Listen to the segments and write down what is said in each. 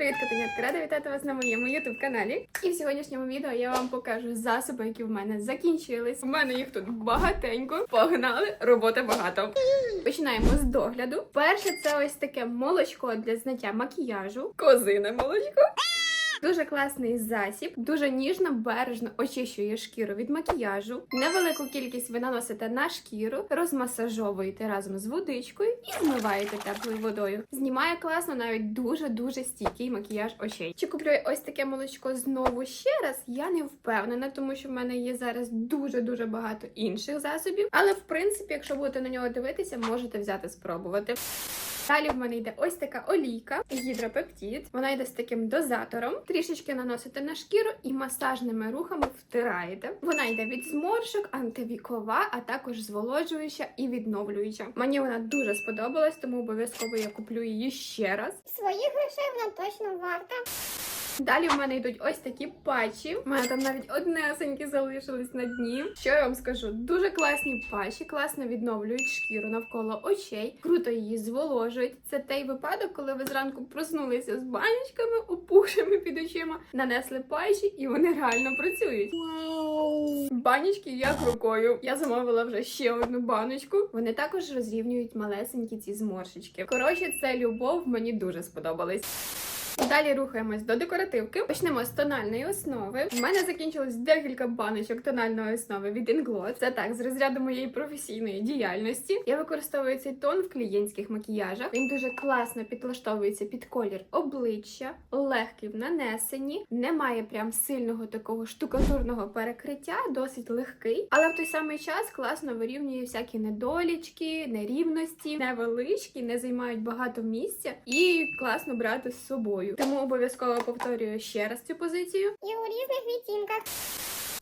Привіт, котенятки! Рада вітати вас на моєму youtube каналі. І в сьогоднішньому відео я вам покажу засоби, які в мене закінчились. У мене їх тут багатенько. Погнали! Роботи багато. Починаємо з догляду. Перше, це ось таке молочко для зняття макіяжу. Козине молочко. Дуже класний засіб, дуже ніжно, бережно очищує шкіру від макіяжу. Невелику кількість ви наносите на шкіру, розмасажовуєте разом з водичкою і змиваєте теплою водою. Знімає класно навіть дуже дуже стійкий макіяж очей. Чи куплю ось таке молочко знову ще раз? Я не впевнена, тому що в мене є зараз дуже дуже багато інших засобів. Але в принципі, якщо будете на нього дивитися, можете взяти спробувати. Далі в мене йде ось така олійка, гідропептид. Вона йде з таким дозатором. Трішечки наносите на шкіру і масажними рухами втираєте. Вона йде від зморшок, антивікова, а також зволоджуюча і відновлююча. Мені вона дуже сподобалась, тому обов'язково я куплю її ще раз. Своїх грошей вона точно варта. Далі в мене йдуть ось такі патчі. У мене там навіть однесенькі залишились на дні. Що я вам скажу? Дуже класні патчі, класно відновлюють шкіру навколо очей, круто її зволожують. Це той випадок, коли ви зранку проснулися з банячками, опухшими під очима, нанесли патчі, і вони реально працюють. Банічки як рукою. Я замовила вже ще одну баночку. Вони також розрівнюють малесенькі ці зморшечки. Коротше, це любов мені дуже сподобалась. Далі рухаємось до декоративки. Почнемо з тональної основи. У мене закінчилось декілька баночок тональної основи від Inglot. Це так, з розряду моєї професійної діяльності. Я використовую цей тон в клієнтських макіяжах. Він дуже класно підлаштовується під колір обличчя, легкий в нанесенні, немає прям сильного такого штукатурного перекриття, досить легкий, але в той самий час класно вирівнює всякі недолічки, нерівності, невеличкі, не займають багато місця і класно брати з собою. Тому обов'язково повторюю ще раз цю позицію. І у різних відтінках.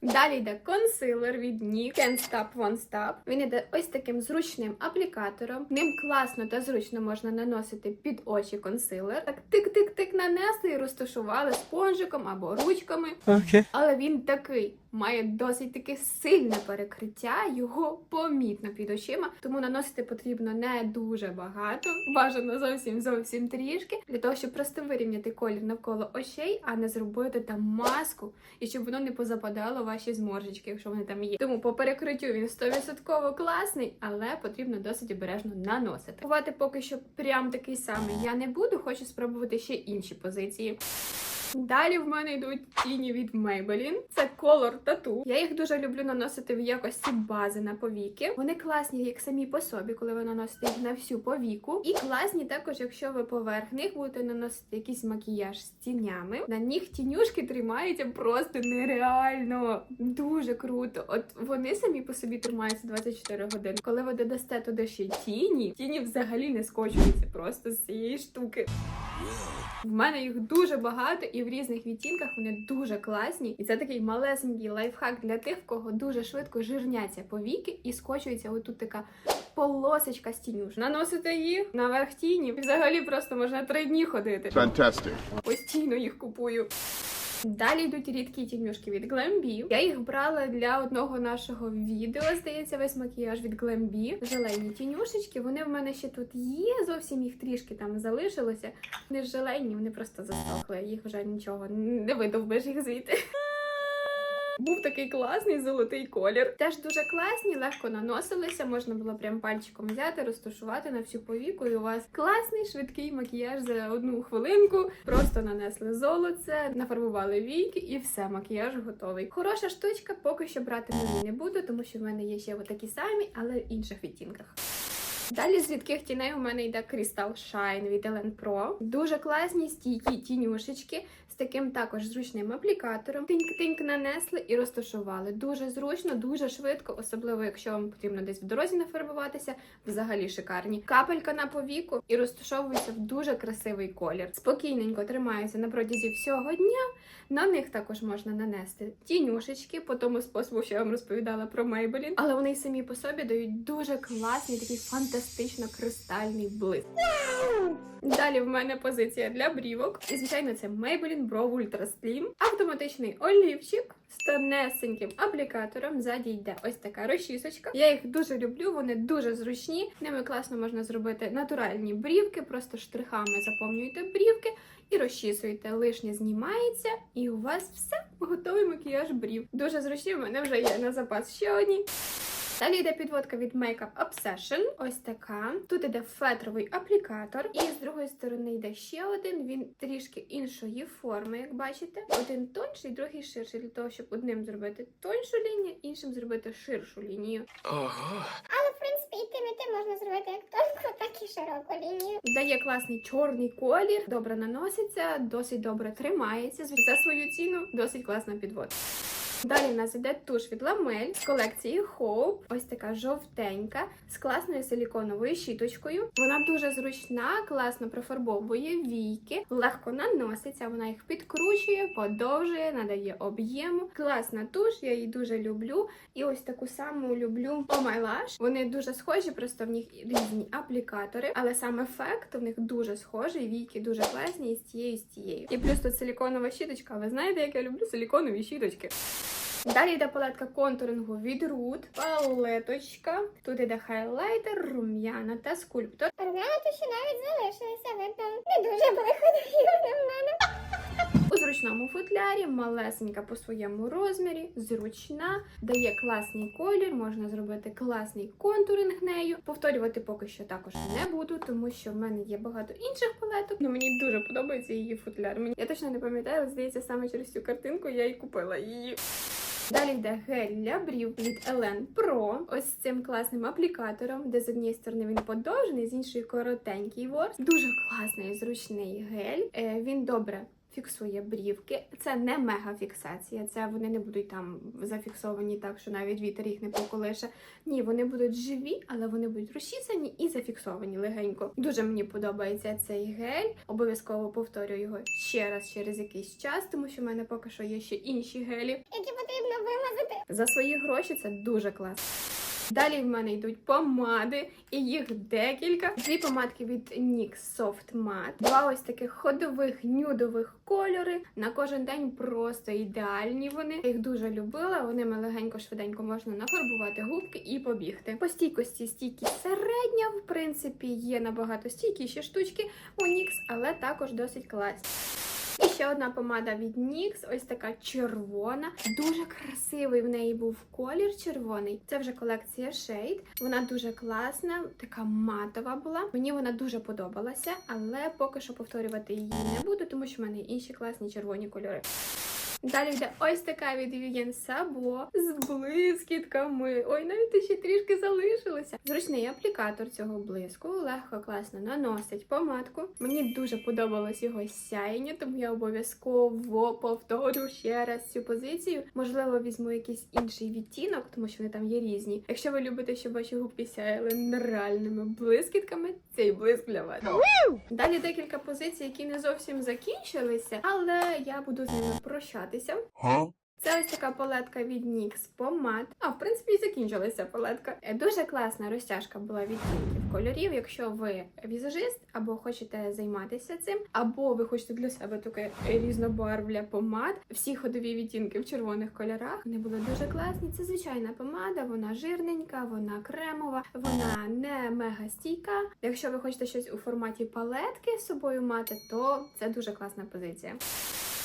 Далі йде консилер від NYX Can't Stop One Stop. Він іде ось таким зручним аплікатором. Ним класно та зручно можна наносити під очі консилер. Так тик-тик-тик нанесли і розташували спонжиком або ручками. Okay. Але він такий має досить таке сильне перекриття, його помітно під очима, тому наносити потрібно не дуже багато, бажано зовсім зовсім трішки, для того, щоб просто вирівняти колір навколо очей, а не зробити там маску, і щоб воно не позападало ваші зморжечки, якщо вони там є. Тому по перекриттю він 100% класний, але потрібно досить обережно наносити. Ховати поки що прям такий самий я не буду, хочу спробувати ще інші позиції. Далі в мене йдуть тіні від Maybelline. Це Color Tattoo. Я їх дуже люблю наносити в якості бази на повіки. Вони класні як самі по собі, коли ви наносите їх на всю повіку. І класні також, якщо ви поверх них будете наносити якийсь макіяж з тінями. На них тінюшки тримаються просто нереально. Дуже круто. От вони самі по собі тримаються 24 години. Коли ви додасте туди ще тіні, тіні взагалі не скочуються просто з цієї штуки. В мене їх дуже багато і в різних відтінках вони дуже класні. І це такий малесенький лайфхак для тих, в кого дуже швидко жирняться повіки і скочується отут така полосочка стінюш. Наносити Наносите їх наверх тіні. Взагалі просто можна три дні ходити. Фантастик. Постійно їх купую. Далі йдуть рідкі тінюшки від Glambi. Я їх брала для одного нашого відео. Здається, весь макіяж від Glambi. Желені тінюшечки. Вони в мене ще тут є. Зовсім їх трішки там залишилося. Вони ж вони просто застохли. Їх вже нічого не видовбиш їх звідти. Був такий класний золотий колір. Теж дуже класні, легко наносилися. Можна було прям пальчиком взяти, розташувати на всю повіку. І у вас класний швидкий макіяж за одну хвилинку. Просто нанесли золоце, нафарбували війки і все, макіяж готовий. Хороша штучка, поки що брати нові не буду, тому що в мене є ще такі самі, але в інших відтінках. Далі з рідких тіней у мене йде Crystal Shine від Ellen Pro. Дуже класні стійкі тінюшечки таким також зручним аплікатором. Тиньк-тиньк нанесли і розташували. Дуже зручно, дуже швидко, особливо якщо вам потрібно десь в дорозі нафарбуватися. Взагалі шикарні. Капелька на повіку і розташовується в дуже красивий колір. Спокійненько тримаються на протязі всього дня. На них також можна нанести тінюшечки по тому способу, що я вам розповідала про Maybelline. Але вони самі по собі дають дуже класний такий фантастично кристальний блиск. Далі в мене позиція для брівок. І, звичайно, це Maybelline Brow Ultra Slim. Автоматичний олівчик з тонесеньким аплікатором. Ззаді йде ось така розчісочка. Я їх дуже люблю, вони дуже зручні. Ними класно можна зробити натуральні брівки, просто штрихами заповнюєте брівки і розчісуєте. Лишнє знімається, і у вас все готовий макіяж брів. Дуже зручні, в мене вже є на запас ще одні. Далі йде підводка від Makeup Obsession. Ось така. Тут іде фетровий аплікатор, і з другої сторони йде ще один. Він трішки іншої форми, як бачите. Один тонший, другий ширший. Для того, щоб одним зробити тоншу лінію, іншим зробити ширшу лінію. Ого. Але в принципі і тим, і тим можна зробити як тонку, так і широку лінію. Дає класний чорний колір, добре наноситься, досить добре тримається. За свою ціну досить класна підводка. Далі в нас іде туш від Ламель з колекції Hope. Ось така жовтенька з класною силіконовою щіточкою. Вона дуже зручна, класно профарбовує війки, легко наноситься. Вона їх підкручує, подовжує, надає об'єму. Класна туш, я її дуже люблю. І ось таку саму люблю Oh Вони дуже схожі, просто в них різні аплікатори, але сам ефект у них дуже схожий. Війки дуже класні і з тією, і з тією. І плюс тут силіконова щіточка. Ви знаєте, як я люблю силіконові щіточки. Далі йде палетка контурингу від Root, палеточка. Тут йде хайлайтер, рум'яна та скульптор. Рум'яна ще навіть залишилися, видно. Не дуже були ходові в мене. У зручному футлярі, малесенька по своєму розмірі, зручна, дає класний колір, можна зробити класний контуринг нею. Повторювати поки що також не буду, тому що в мене є багато інших палеток. Ну мені дуже подобається її футляр. Мені я точно не пам'ятаю, але здається, саме через цю картинку я і купила її. Далі йде гель для брів від Elen Pro. Ось цим класним аплікатором, де з однієї сторони він подовжений, з іншої коротенький ворс. Дуже класний, зручний гель. Е, він добре. Фіксує брівки. Це не мегафіксація, це вони не будуть там зафіксовані так, що навіть вітер їх не поколише. Ні, вони будуть живі, але вони будуть розчісані і зафіксовані легенько. Дуже мені подобається цей гель. Обов'язково повторю його ще раз через якийсь час, тому що в мене поки що є ще інші гелі. Які вимазати. За свої гроші це дуже класно. Далі в мене йдуть помади, і їх декілька. Дві помадки від NYX Soft Matte. Два ось таких ходових нюдових кольори. На кожен день просто ідеальні вони. Я їх дуже любила. Вони легенько швиденько можна нафарбувати губки і побігти. По стійкості стійкість середня, в принципі, є набагато стійкіші штучки у NYX, але також досить класні. Ще одна помада від NYX, ось така червона. Дуже красивий в неї був колір червоний. Це вже колекція Shade. Вона дуже класна, така матова була. Мені вона дуже подобалася, але поки що повторювати її не буду, тому що в мене інші класні червоні кольори. Далі йде ось така від Vivienne Sabo з блискітками. Ой, навіть ще трішки залишилося. Зручний аплікатор цього блиску, легко, класно наносить помадку. Мені дуже подобалось його сяєння, тому я обов'язково повторю ще раз цю позицію. Можливо, візьму якийсь інший відтінок, тому що вони там є різні. Якщо ви любите, щоб ваші губки сяяли нереальними блискітками, цей блиск для вас. Далі декілька позицій, які не зовсім закінчилися, але я буду з ними прощатися. Huh? Це ось така палетка від NYX помад. А, в принципі, і закінчилася палетка. Е, Дуже класна розтяжка була відтінків кольорів. Якщо ви візажист або хочете займатися цим, або ви хочете для себе таке різнобарвля помад. Всі ходові відтінки в червоних кольорах. Вони були дуже класні. Це звичайна помада, вона жирненька, вона кремова, вона не мега стійка. Якщо ви хочете щось у форматі палетки з собою мати, то це дуже класна позиція.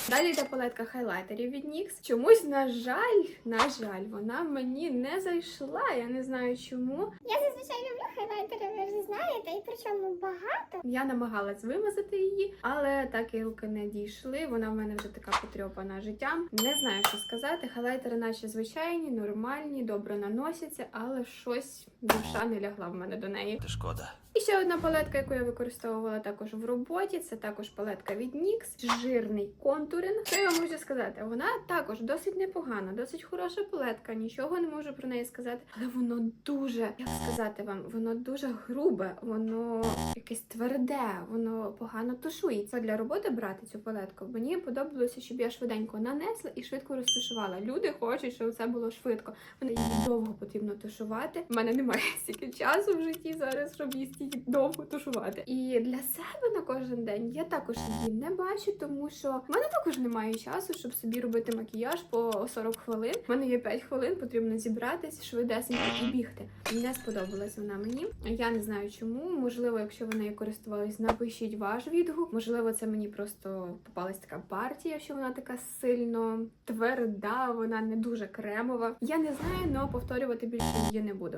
Далі йде палетка хайлайтерів від NYX. Чомусь, на жаль, на жаль, вона мені не зайшла. Я не знаю чому. Я зазвичай люблю хайлайтери, ви вже знаєте, і причому багато. Я намагалась вимазати її, але так і руки не дійшли. Вона в мене вже така потрьопана життям. Не знаю, що сказати. Хайлайтери, наче звичайні, нормальні, добре наносяться, але щось душа не лягла в мене до неї. Шкода. І ще одна палетка, яку я використовувала також в роботі. Це також палетка від NYX, жирний контуринг. Що я вам можу сказати? Вона також досить непогана, досить хороша палетка. Нічого не можу про неї сказати, але воно дуже, як сказати вам, воно дуже грубе, воно якесь тверде, воно погано тушується. Для роботи брати цю палетку. Мені подобалося, щоб я швиденько нанесла і швидко розташувала. Люди хочуть, щоб це було швидко. Мене її довго потрібно тушувати. У мене немає стільки часу в житті зараз, щоб її довго тушувати. І для себе на кожен день я також її не бачу, тому що в мене також немає часу, щоб собі робити макіяж по 40 хвилин. У мене є 5 хвилин, потрібно зібратись швидесенько і бігти. Не сподобалась вона мені. Я не знаю чому. Можливо, якщо ви нею користувались, напишіть ваш відгук. Можливо, це мені просто попалась така партія, що вона така сильно тверда, вона не дуже кремова. Я не знаю, але повторювати більше її не буду.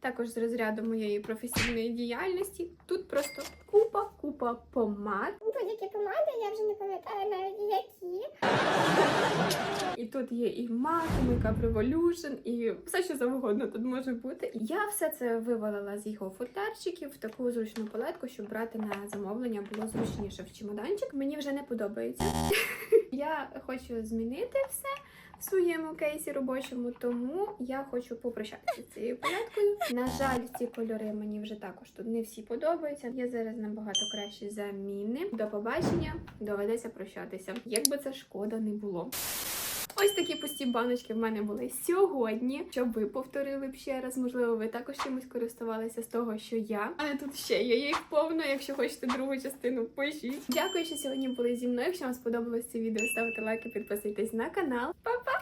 Також з розряду моєї професійної діяльності тут просто купа, купа помад. Будь-які помади, я вже не пам'ятаю навіть які. І тут є і MAC, і Makeup Revolution, і все, що завгодно тут може бути. Я все це вивалила з його футлярчиків в таку зручну палетку, щоб брати на замовлення було зручніше в чемоданчик. Мені вже не подобається. Я хочу змінити все своєму кейсі робочому, тому я хочу попрощатися цією палеткою. На жаль, ці кольори мені вже також тут не всі подобаються. Є зараз набагато кращі заміни. До побачення, доведеться прощатися. Якби це шкода не було. Ось такі пусті баночки в мене були сьогодні. Щоб ви повторили б ще раз, можливо, ви також чимось користувалися з того, що я. Але тут ще є їх повно. Якщо хочете другу частину, пишіть. Дякую, що сьогодні були зі мною. Якщо вам сподобалось це відео, ставте лайки, підписуйтесь на канал. Па-па!